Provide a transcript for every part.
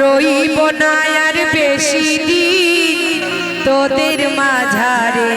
রইব না আর বেশি দিন তোদের মাঝারে।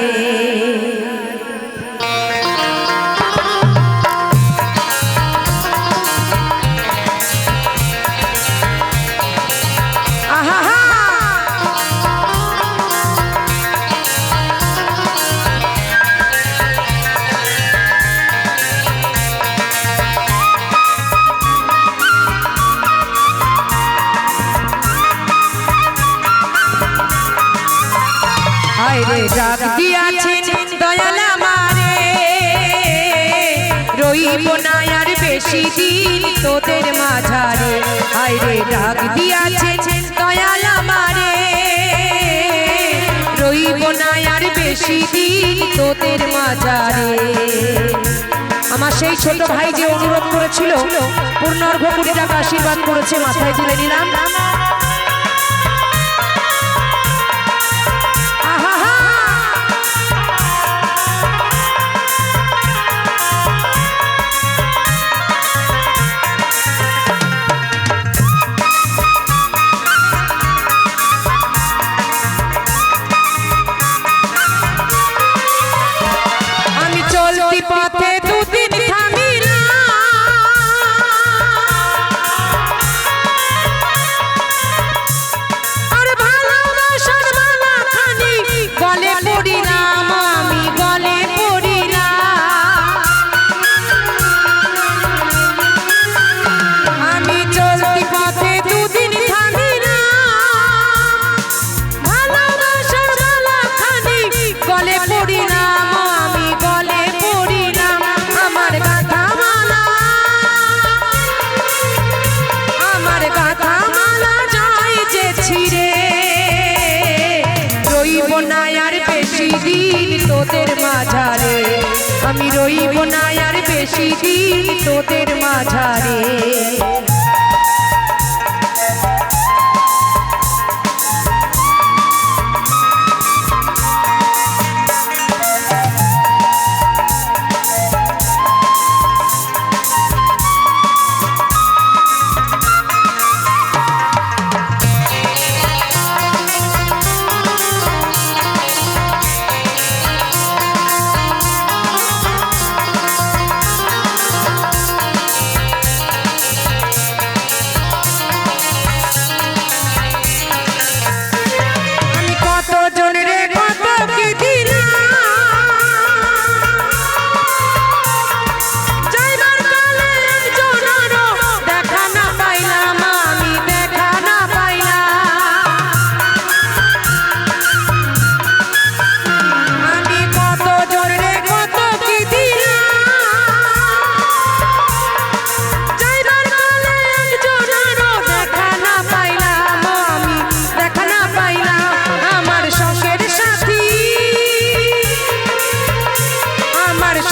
হায়রে ডাক দিয়াছেন দয়াল আমারে। রইব না আর বেশি দিন তোদের মাঝারে। হায়রে ডাক দিয়াছেন দয়াল আমারে। রইব না আর বেশি দিন তোদের মাঝারে। আমার সেই ছোট ভাই যে অনুরোধ করেছিল পূর্ণর্ঘ কোটি টাকা আশীর্বাদ করেছে মাথায় তুলে নিলাম। তোদের মাঝারে। আমি রইব না আর বেশি দিন তোদের মাঝারে।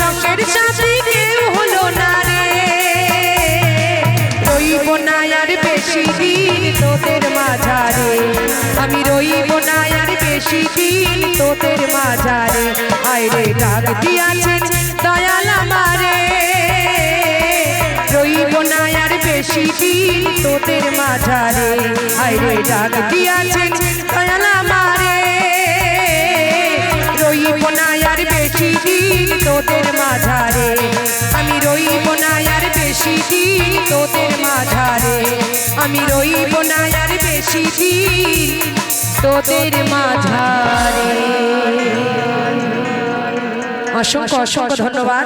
সঙ্গের সাথী কেউ হলো না রে। রইব না আর বেশি দিন তোদের মাঝারে। আমি রইব না আর বেশি দিন তোদের মাঝারে। আইরে ডাক দিয়াছেন দয়াল আমারে। রইব না আর বেশি দিন তোদের মাঝারে। আইরে ডাক দিয়াছেন দয়াল তোদের মাঝারে আমি রইব না আর বেশি দিন তোদের মাঝারে। অসংখ্য অসংখ্য ধন্যবাদ।